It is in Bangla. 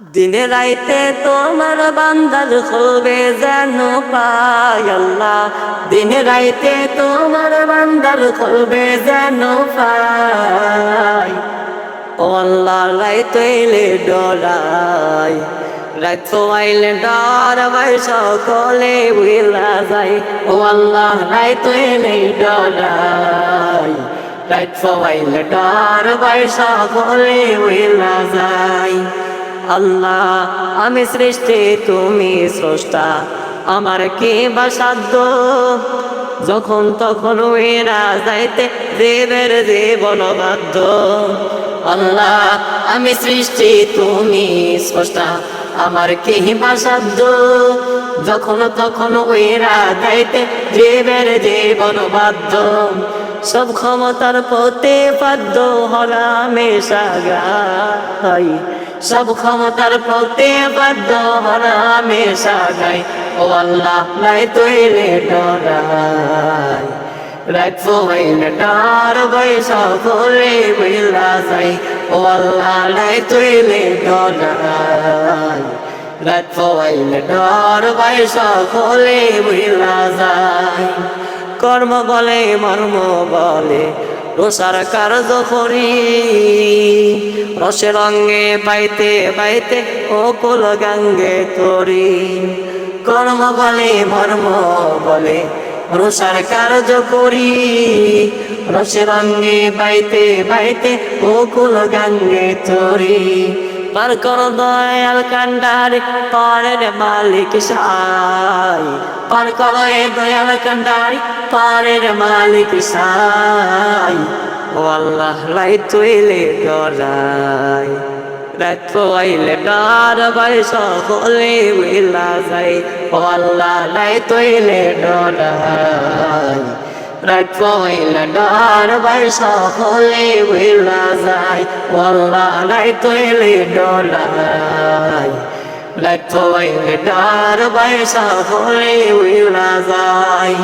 দিনে রাইতে তোমার বান্দার খুলবে যেন পাই আল্লাহ। দিনে রাইতে তোমার বান্দার খুলবে যেন পাই। ও আল্লাহ, রাইতে এলে ডরাই। রাইত আইলে ডর ভাই, সকলে বুঝলা যাই ও আল্লাহ, রাইত এলে ডরাই। রাইত আইলে ডর ভাই, সকলে বুঝলা যাই আল্লাহ, আমি সৃষ্টি, তুমি স্রষ্টা। আমার কি বা সাধ্য? যখন তখন এরা যাইতে দেবের জীবন বাধ্য। আল্লাহ, আমি সৃষ্টি, তুমি স্রষ্টা। আমার কি বা সাধ্য? যখন তখন এরা যাইতে দেবের জীবন বাধ্য। সব ক্ষমতার পথে বাধ্য হরামে সাগাই সব ক্ষমতার পথে বাধ্য হরামে ও ডরাই ও আল্লাহ, নাই তৈলে ডরাই রাখো হইলে ডার বৈশা করে বইলা যায় কর্ম বলে, মর্ম বলে রোসার কার্য করি রসের অঙ্গে পাইতে পাইতে ও কোল গাঙ্গে তরি। কর্ম বলে মর্ম বলে রোসার কার্য করি রসের অঙ্গে পাইতে পাইতে ও কোল গাঙ্গে তরি। পার কর দয়াল কান্ডারি পারের মালিক সাই। পার কর দয়াল কান্ডারি পারের মালিক সাই। ও আল্লাহ লাই তুইলে ডরাই। রাত আইলে ডার বাই সকলে যাই। আল্লাহ লাই তুইলে ডরাই। রাত পয়লা ডার বাই সকলে উইলা যাই ও আল্লাহ লাই তুইলে ডরাই রাত পয়লা ডার বাই সকলে উইলা যায়